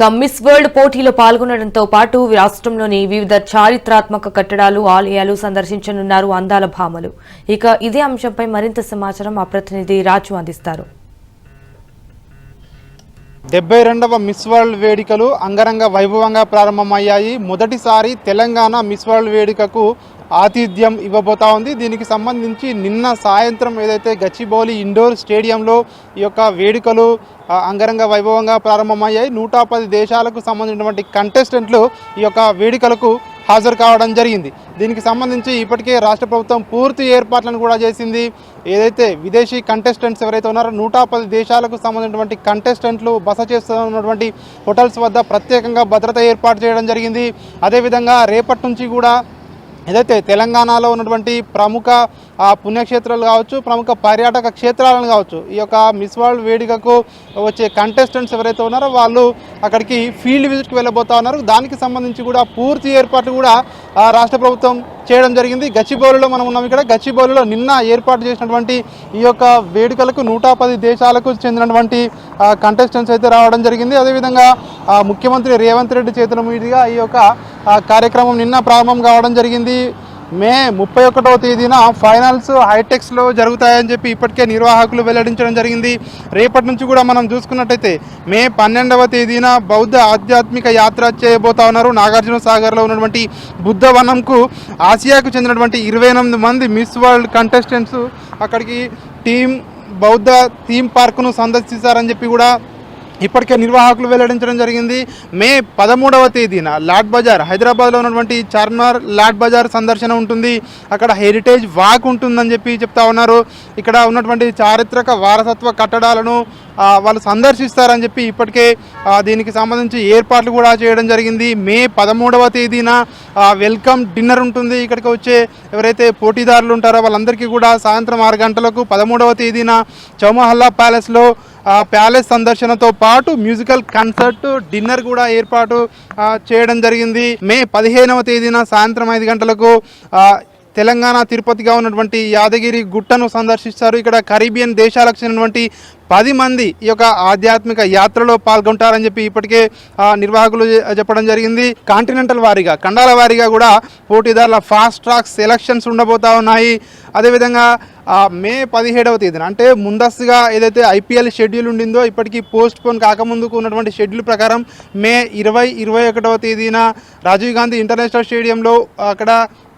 కమ్మిస్ miss world పోటీలో పాల్గొనడంతో పాటు రాష్ట్రంలోని వివిధ చారిత్రాత్మక కట్టడాలు ఆలయాలు సందర్శించనున్నారు అందాల భామలు. ఇక ఇదే అంశంపై మరింత సమాచారం మా ప్రతినిధి రాజు అందిస్తారు. డెబ్బై రెండవ మిస్ వరల్డ్ వేడుకలు అంగరంగ వైభవంగా ప్రారంభమయ్యాయి. మొదటిసారి తెలంగాణ మిస్ వరల్డ్ వేడుకకు ఆతిథ్యం ఇవ్వబోతా ఉంది. దీనికి సంబంధించి నిన్న సాయంత్రం ఏదైతే గచ్చిబౌలి ఇండోర్ స్టేడియంలో ఈ యొక్క వేడుకలు అంగరంగ వైభవంగా ప్రారంభమయ్యాయి. నూట పది దేశాలకు సంబంధించినటువంటి కంటెస్టెంట్లు ఈ యొక్క వేడుకలకు హాజరు కావడం జరిగింది. దీనికి సంబంధించి ఇప్పటికే రాష్ట్ర ప్రభుత్వం పూర్తి ఏర్పాట్లను కూడా చేసింది. ఏదైతే విదేశీ కంటెస్టెంట్స్ ఎవరైతే ఉన్నారో నూట పది దేశాలకు సంబంధించినటువంటి కంటెస్టెంట్లు బస చేస్తున్నటువంటి హోటల్స్ వద్ద ప్రత్యేకంగా భద్రత ఏర్పాటు చేయడం జరిగింది. అదేవిధంగా రేపటి నుంచి కూడా ఏదైతే తెలంగాణలో ఉన్నటువంటి ప్రముఖ పుణ్యక్షేత్రాలు కావచ్చు ప్రముఖ పర్యాటక క్షేత్రాలను కావచ్చు ఈ యొక్క మిస్ వరల్డ్ వేడుకకు వచ్చే కంటెస్టెంట్స్ ఎవరైతే ఉన్నారో వాళ్ళు అక్కడికి ఫీల్డ్ విజిట్కి వెళ్ళబోతా ఉన్నారు. దానికి సంబంధించి కూడా పూర్తి ఏర్పాట్లు కూడా రాష్ట్ర ప్రభుత్వం చేయడం జరిగింది. గచ్చిబౌలిలో మనం ఉన్నాం ఇక్కడ. గచ్చిబౌలిలో నిన్న ఏర్పాటు చేసినటువంటి ఈ యొక్క వేడుకలకు నూట పది దేశాలకు చెందినటువంటి కంటెస్టెంట్స్ అయితే రావడం జరిగింది. అదేవిధంగా ముఖ్యమంత్రి రేవంత్ రెడ్డి చేతుల మీదుగా ఈ యొక్క కార్యక్రమం నిన్న ప్రారంభం కావడం జరిగింది. మే ముప్పై ఒకటవ తేదీన ఫైనల్స్ హైటెక్స్లో జరుగుతాయని చెప్పి ఇప్పటికే నిర్వాహకులు వెల్లడించడం జరిగింది. రేపటి నుంచి కూడా మనం చూసుకున్నట్టయితే మే పన్నెండవ తేదీన బౌద్ధ ఆధ్యాత్మిక యాత్ర చేయబోతా ఉన్నారు. నాగార్జున సాగర్లో ఉన్నటువంటి బుద్ధవనంకు ఆసియాకు చెందినటువంటి ఇరవై ఎనిమిది మంది మిస్ వరల్డ్ కంటెస్టెంట్స్ అక్కడికి టీం బౌద్ధ థీమ్ పార్కును సందర్శిస్తారని చెప్పి కూడా ఇప్పటికే నిర్వాహకులు వెల్లడించడం జరిగింది. మే పదమూడవ తేదీన లాడ్ బజార్ హైదరాబాద్లో ఉన్నటువంటి చార్మినార్ లాడ్ బజార్ సందర్శన ఉంటుంది. అక్కడ హెరిటేజ్ వాక్ ఉంటుందని చెప్పి చెప్తా ఉన్నారు. ఇక్కడ ఉన్నటువంటి చారిత్రక వారసత్వ కట్టడాలను వాళ్ళు సందర్శిస్తారని చెప్పి ఇప్పటికే దీనికి సంబంధించి ఏర్పాట్లు కూడా చేయడం జరిగింది. మే పదమూడవ తేదీన వెల్కమ్ డిన్నర్ ఉంటుంది. ఇక్కడికి వచ్చే ఎవరైతే పోటీదారులు ఉంటారో వాళ్ళందరికీ కూడా సాయంత్రం ఆరు గంటలకు పదమూడవ తేదీన చౌమహల్లా ప్యాలెస్లో ప్యాలెస్ సందర్శనతో పాటు మ్యూజికల్ కన్సర్ట్ డిన్నర్ కూడా ఏర్పాటు చేయడం జరిగింది. మే పదిహేనవ తేదీన సాయంత్రం ఐదు గంటలకు తెలంగాణ తిరుపతిగా ఉన్నటువంటి యాదగిరి గుట్టను సందర్శిస్తారు. ఇక్కడ కరీబియన్ దేశాలకు చెందినటువంటి పది మంది ఈ యొక్క ఆధ్యాత్మిక యాత్రలో పాల్గొంటారని చెప్పి ఇప్పటికే నిర్వాహకులు చెప్పడం జరిగింది. కాంటినెంటల్ వారీగా ఖండాల వారీగా కూడా పోటీదారుల ఫాస్ట్ ట్రాక్ సెలక్షన్స్ ఉండబోతా ఉన్నాయి. అదేవిధంగా మే పదిహేడవ తేదీన అంటే ముందస్తుగా ఏదైతే ఐపీఎల్ షెడ్యూల్ ఉండిందో ఇప్పటికీ పోస్ట్ పోన్ కాకముందుకు ఉన్నటువంటి షెడ్యూల్ ప్రకారం మే ఇరవై ఇరవై ఒకటవ తేదీన రాజీవ్ గాంధీ ఇంటర్నేషనల్ స్టేడియంలో అక్కడ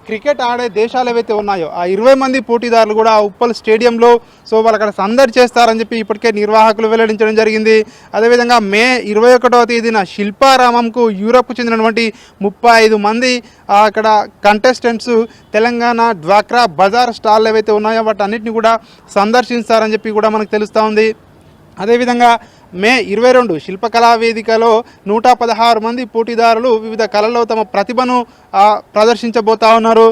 క్రికెట్ ఆడే దేశాలు ఏవైతే ఉన్నాయో ఆ ఇరవై మంది పోటీదారులు కూడా ఆ ఉప్పల్ స్టేడియంలో సో వాళ్ళు అక్కడ సందడి చేస్తారని చెప్పి ఇప్పటికే నిర్వాహకులు వెల్లడించడం జరిగింది. అదేవిధంగా మే ఇరవై ఒకటవ తేదీన శిల్పారామంకు యూరప్కు చెందినటువంటి ముప్పై ఐదు మంది అక్కడ కంటెస్టెంట్స్ తెలంగాణ డ్వాక్రా బజార్ స్టాల్ ఏవైతే ఉన్నాయో వాటి అన్నింటిని కూడా సందర్శిస్తారని చెప్పి కూడా మనకు తెలుస్తూ ఉంది. అదేవిధంగా మే ఇరవై రెండు శిల్పకళా వేదికలో నూట పదహారు మంది పోటీదారులు వివిధ కళల్లో తమ ప్రతిభను ప్రదర్శించబోతా ఉన్నారు.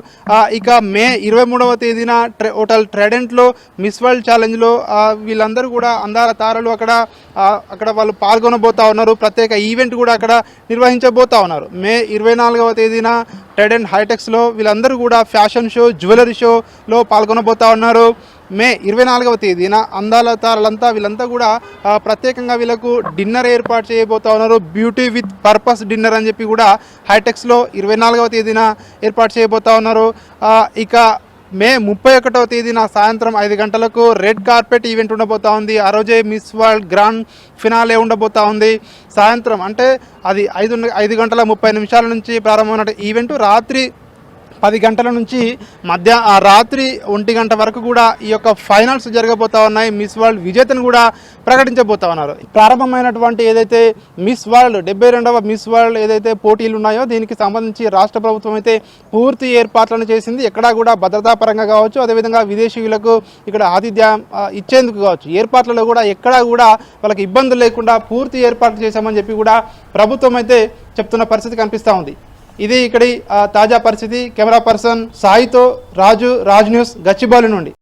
ఇక మే ఇరవై మూడవ తేదీన ట్రె హోటల్ ట్రెడెంట్లో మిస్ వరల్డ్ ఛాలెంజ్లో వీళ్ళందరూ కూడా అందాల తారలు అక్కడ అక్కడ వాళ్ళు పాల్గొనబోతా ఉన్నారు. ప్రత్యేక ఈవెంట్ కూడా అక్కడ నిర్వహించబోతా ఉన్నారు. మే ఇరవై నాలుగవ తేదీన ట్రెడెంట్ హైటెక్స్లో వీళ్ళందరూ కూడా ఫ్యాషన్ షో జ్యువెలరీ షోలో పాల్గొనబోతా ఉన్నారు. మే ఇరవై నాలుగవ తేదీన అందాల తారలంతా వీళ్ళంతా కూడా ప్రత్యేకంగా వీళ్ళకు డిన్నర్ ఏర్పాటు చేయబోతా ఉన్నారు. బ్యూటీ విత్ పర్పస్ డిన్నర్ అని చెప్పి కూడా హైటెక్స్లో ఇరవై నాలుగవ తేదీన ఏర్పాటు చేయబోతా ఉన్నారు. ఇక మే ముప్పై ఒకటవ తేదీన సాయంత్రం ఐదు గంటలకు రెడ్ కార్పెట్ ఈవెంట్ ఉండబోతా ఉంది. ఆ రోజే మిస్ వరల్డ్ గ్రాండ్ ఫినాలే ఉండబోతా ఉంది. సాయంత్రం అంటే అది ఐదు ఐదు గంటల ముప్పై నిమిషాల నుంచి ప్రారంభమైన ఈవెంట్. రాత్రి పది గంటల నుంచి మధ్య ఆ రాత్రి ఒంటి గంట వరకు కూడా ఈ యొక్క ఫైనల్స్ జరగబోతా ఉన్నాయి. మిస్ వరల్డ్ విజేతను కూడా ప్రకటించబోతా ఉన్నారు. ప్రారంభమైనటువంటి ఏదైతే మిస్ వరల్డ్ డెబ్బై రెండవ మిస్ వరల్డ్ ఏదైతే పోటీలు ఉన్నాయో దీనికి సంబంధించి రాష్ట్ర ప్రభుత్వం అయితే పూర్తి ఏర్పాట్లను చేసింది. ఎక్కడా కూడా భద్రతా పరంగా కావచ్చు అదేవిధంగా విదేశీయులకు ఇక్కడ ఆతిథ్యం ఇచ్చేందుకు కావచ్చు. ఏర్పాట్లలో కూడా ఎక్కడా కూడా వాళ్ళకి ఇబ్బందులు లేకుండా పూర్తి ఏర్పాట్లు చేశామని చెప్పి కూడా ప్రభుత్వం అయితే చెప్తున్న పరిస్థితి కనిపిస్తూ ఉంది. ఇది ఇక్కడి తాజా పరిస్థితి. కెమెరా పర్సన్ సాయితో రాజు రాజ్ న్యూస్ గచ్చిబౌలి నుండి.